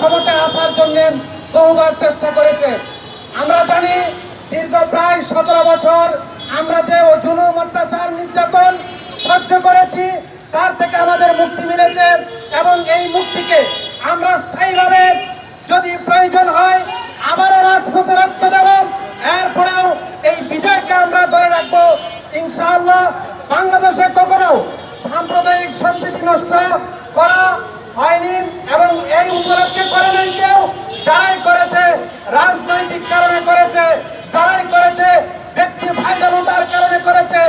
ক্ষমতায় আসার জন্য বহুবার চেষ্টা করেছে। আমরা জানি দীর্ঘ প্রায় সতেরো বছর আমরা যে জুলুম, অত্যাচার, নির্যাতন সহ্য করেছি, তার থেকে আমাদের মুক্তি মিলেছে এবং এই মুক্তিকে আমরা স্থায়ীভাবে যদি প্রয়োজন হয় আবারও রাজপথে রক্ত দেব। এরপরেও এই বিজয়কে আমরা ধরে রাখব। ইনশাআল্লাহ বাংলাদেশে কখনো সাম্প্রদায়িক সম্প্রীতি নষ্ট করা হয়নি এবং এই উপলক্ষে করে নাই কেউ যারাই করেছে রাজনৈতিক কারণে করেছে যারাই করেছে, ব্যক্তি ফায়দা লুটার কারণে করেছে,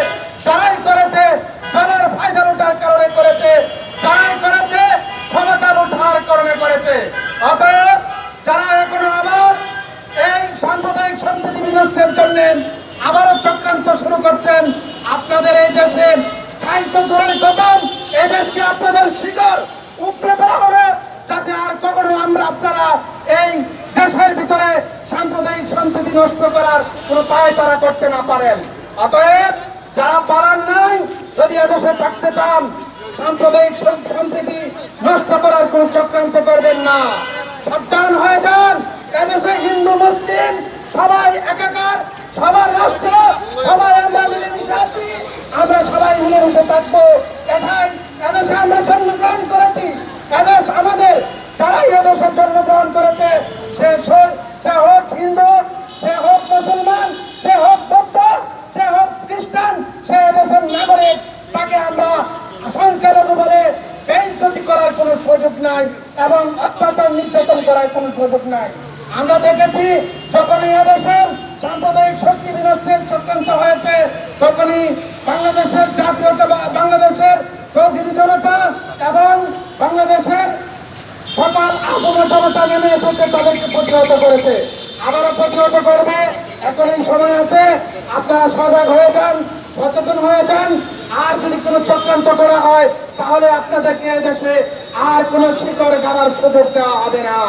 যারাই করেছে দলের ফায়দা লুটার কারণে করেছে, যারাই করেছে, ক্ষমতা লুটার কারণে করেছে। অতএব যারা এখনও আবার এই সাম্প্রদায়িক সম্প্রীতি বিনষ্টের জন্য আবারও চক্রান্ত শুরু করছেন, আপনাদের এই দেশে স্থায়িত্ব দূরের কথা, এই দেশকে আপনাদের শিকড় উপরে ফেলা হবে, যাতে আর কখনো আমরা আপনারা এই দেশের ভিতরে সাম্প্রদায়িক সম্প্রীতি নষ্ট করার কোনো পায় তারা করতে না পারেন। অতএব যারা পারার নাই, যদি এদেশে থাকতে চান, সাম্প্রদায়িক শান্তি নষ্ট করার কোন চক্রান্ত করবেন না। সাবধান নাই এবং অত্যাচার নির্যাতন করার কোনো সুযোগ নাই। আমরা দেখেছি যখনই এদেশের সাম্প্রদায়িক শক্তি বিনষ্টের চক্রান্ত হয়েছে, তখনই বাংলাদেশের জাতীয় বাংলাদেশের তৌহিদি জনতা এবং বাংলাদেশের সকল জনতা নেমে এসেছে, তাদেরকে প্রতিহত করেছে। আবারও প্রতিহত করবে। এখন এই সময় আছে, আপনারা সজাগ হয়ে যান, সচেতন হয়ে যান। আর যদি কোনো চক্রান্ত করা হয়, তাহলে আপনাদেরকে দেশে আর কোন শিকড় গাড়ার সুযোগ দেওয়া হবে না।